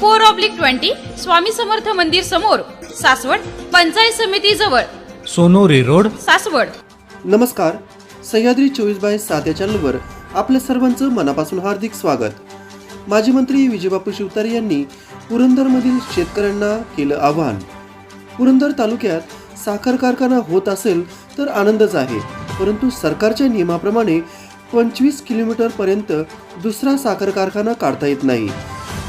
four oblique twenty Swami Samarth मंदिर समोर सासवड पंचायत समिती जवळ. सोनोरी रोड. सासवड. नमस्कार. सह्याद्री चोवीस बाय सात या चॅनलवर आपल्या सर्वांचं मनापासून हार्दिक स्वागत. माजी मंत्री विजयबापू शिवतारे यांनी पुरंदरमधील शेतकऱ्यांना केलं आवाहन. पुरंदर तालुक्यात साखर कारखाना होत असेल तर आनंदच आहे परंतु सरकारच्या नियमाप्रमाणे पंचवीस किलोमीटरपर्यंत दुसरा साखर कारखाना काढता येत नाही.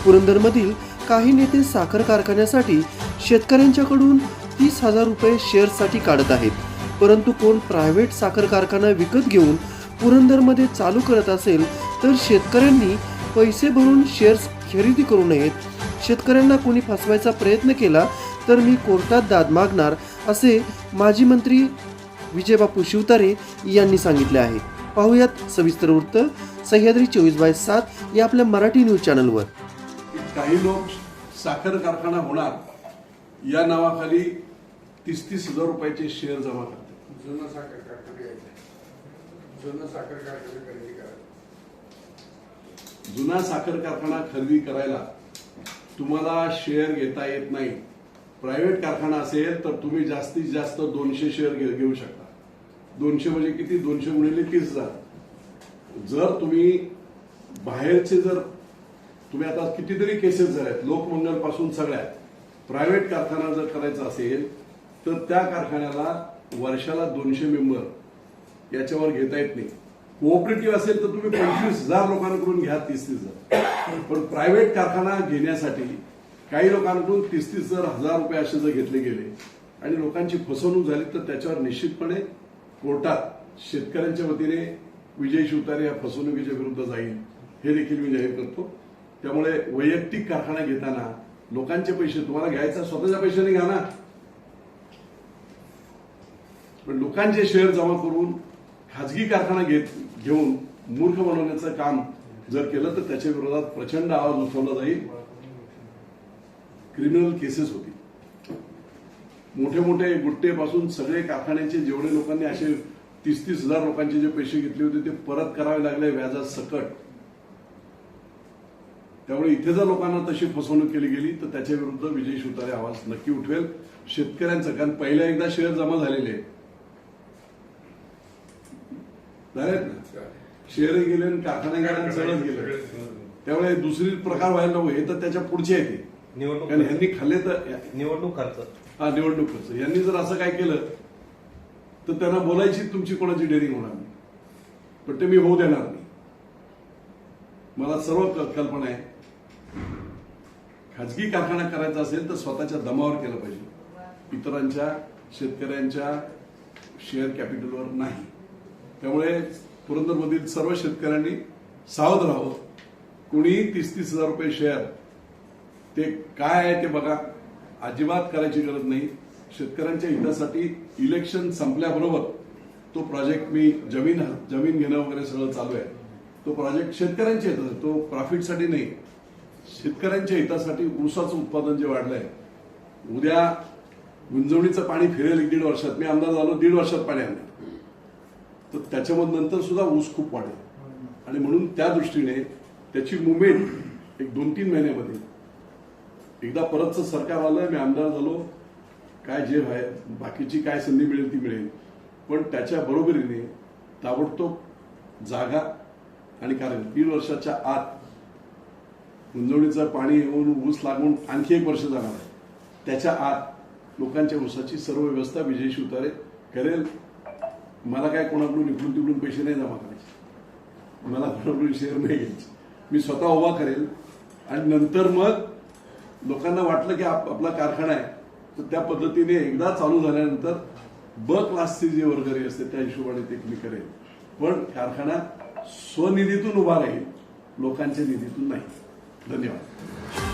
पुरंदरमधील काही नेते साखर कारखान्यासाठी शेतकऱ्यांच्याकडून तीस हजार रुपये शेअरसाठी काढत आहेत. परंतु कोण प्रायव्हेट साखर कारखाना विकत घेऊन पुरंदरमध्ये चालू करत असेल तर शेतकऱ्यांनी पैसे भरून शेअर्स खरेदी करू नयेत. शेतकऱ्यांना कोणी फसवायचा प्रयत्न केला तर मी कोर्टात दाद मागणार असे माजी मंत्री विजयबापू शिवतारे यांनी सांगितले आहे. पाहुयात सविस्तर वृत्त. सह्याद्री चोवीस बाय सात या आपल्या मराठी न्यूज चॅनलवर. काही लोक साखर कारखाना होणार या नावाखाली तीस तीस हजार रुपयाचे शेअर जमा करतात. जुनं साखर कारखाना जुनं साखर कारखाना खरेदी करायचं जुना साखर कारखाना खरेदी करायला तुम्हाला शेअर घेता येत नाही. प्रायव्हेट कारखाना असेल तर तुम्ही जास्तीत जास्त दोनशे शेअर घेऊ शकता. दोनशे म्हणजे किती? दोनशे गुणिले तीस हजार. जर तुम्ही बाहेरचे जर तुम्ही आता कितीतरी केसेस झाल्यात लोकमंगलपासून सगळ्या प्रायव्हेट कारखाना जर करायचा असेल तर त्या कारखान्याला वर्षाला दोनशे मेंबर याच्यावर घेता येत नाही. कोऑपरेटिव्ह असेल तर तुम्ही पंचवीस हजार लोकांकडून घ्या तीस तीस हजार. पण प्रायव्हेट कारखाना घेण्यासाठी काही लोकांकडून तीस तीस हजार हजार रुपये असे जर घेतले गेले आणि लोकांची फसवणूक झाली तर त्याच्यावर निश्चितपणे कोर्टात शेतकऱ्यांच्या वतीने विजय शिवतारे या फसवणुकीच्या विरुद्ध जाईल. हे देखील मी जाहीर करतो. त्यामुळे वैयक्तिक कारखाना घेताना लोकांचे पैसे तुम्हाला घ्यायचा स्वतःच्या पैशाने घ्या ना पण लोकांचे शेअर जमा करून खाजगी कारखाना घेत घेऊन मूर्ख बनवण्याचं काम जर केलं तर त्याच्या विरोधात प्रचंड आवाज उठवला जाईल. क्रिमिनल केसेस होती मोठे मोठे गुट्टेपासून सगळे कारखान्याचे जेवढे लोकांनी असे तीस तीस हजार लोकांचे जे पैसे घेतले होते ते परत करावे लागले. व्याजात सकट. त्यामुळे इथे जर लोकांना तशी फसवणूक केली गेली तर त्याच्या विरुद्ध विजय शिवतारे आवाज नक्की उठवेल. शेतकऱ्यांचं कारण पहिल्या एकदा शेअर जमा झालेले आहेत. ना? शेअरही गेले आणि कारखान्याकडे सगळंच गेलं. त्यामुळे दुसरी प्रकार व्हायला नको. हे तर त्याच्या पुढचे आहे ते निवडणूक कारण ह्यांनी खाल्ले तर निवडणूक खर्च. हा निवडणूक खर्च. यांनी जर असं काय केलं तर त्यांना बोलायची तुमची कोणाची डेअरिंग होणार नाही. पण ते मी होऊ देणार नाही. मला सर्व कल्पना आहे. खाजगी कारखाना करायचा असेल तर स्वतःच्या दमावर केलं पाहिजे. इतरांच्या शेतकऱ्यांच्या शेअर कॅपिटलवर नाही. त्यामुळे पुरंदरमधील सर्व शेतकऱ्यांनी सावध राहावं. कुणीही तीस तीस हजार रुपये शेअर ते काय आहे ते बघा. अजिबात करायची गरज नाही. शेतकऱ्यांच्या हितासाठी इलेक्शन संपल्याबरोबर तो प्रोजेक्ट मी जमीन जमीन घेणं वगैरे सगळं चालू आहे. तो प्रोजेक्ट शेतकऱ्यांच्या हितासाठी तो प्रॉफिटसाठी नाही. शेतकऱ्यांच्या हितासाठी ऊसाचं उत्पादन जे वाढलंय उद्या गुंजवणीचं पाणी फिरेल एक दीड वर्षात. मी आमदार झालो दीड वर्षात पाणी आणलं तर त्याच्यामध्ये नंतर सुद्धा ऊस खूप वाढेल. आणि म्हणून त्या दृष्टीने त्याची मुवमेंट एक दोन तीन महिन्यामध्ये. एकदा परतचं सरकार आलं मी आमदार झालो काय जे आहे बाकीची काय संधी मिळेल ती मिळेल. पण त्याच्या बरोबरीने ताबडतोब जागा आणि कारण दीड वर्षाच्या आत गुंजवणीचं पाणी येऊन ऊस लागून आणखी एक वर्ष जाणार आहे. त्याच्या आत लोकांच्या ऊसाची सर्व व्यवस्था विजय शिवतारे करेल. मला काय कोणाकडून इकडून तिकडून पैसे नाही जमा करायचे. मला कोणाकडून शेअर नाही घ्यायचे. मी स्वतः उभा करेल. आणि नंतर मग लोकांना वाटलं की आप- आपला कारखाना आहे तर त्या पद्धतीने एकदा चालू झाल्यानंतर ब क्लासची जे वर्गरी असते त्या हिशोबाने ते मी करेल. पण कारखाना स्वनिधीतून उभा राहील लोकांच्या निधीतून नाही. धन्यवाद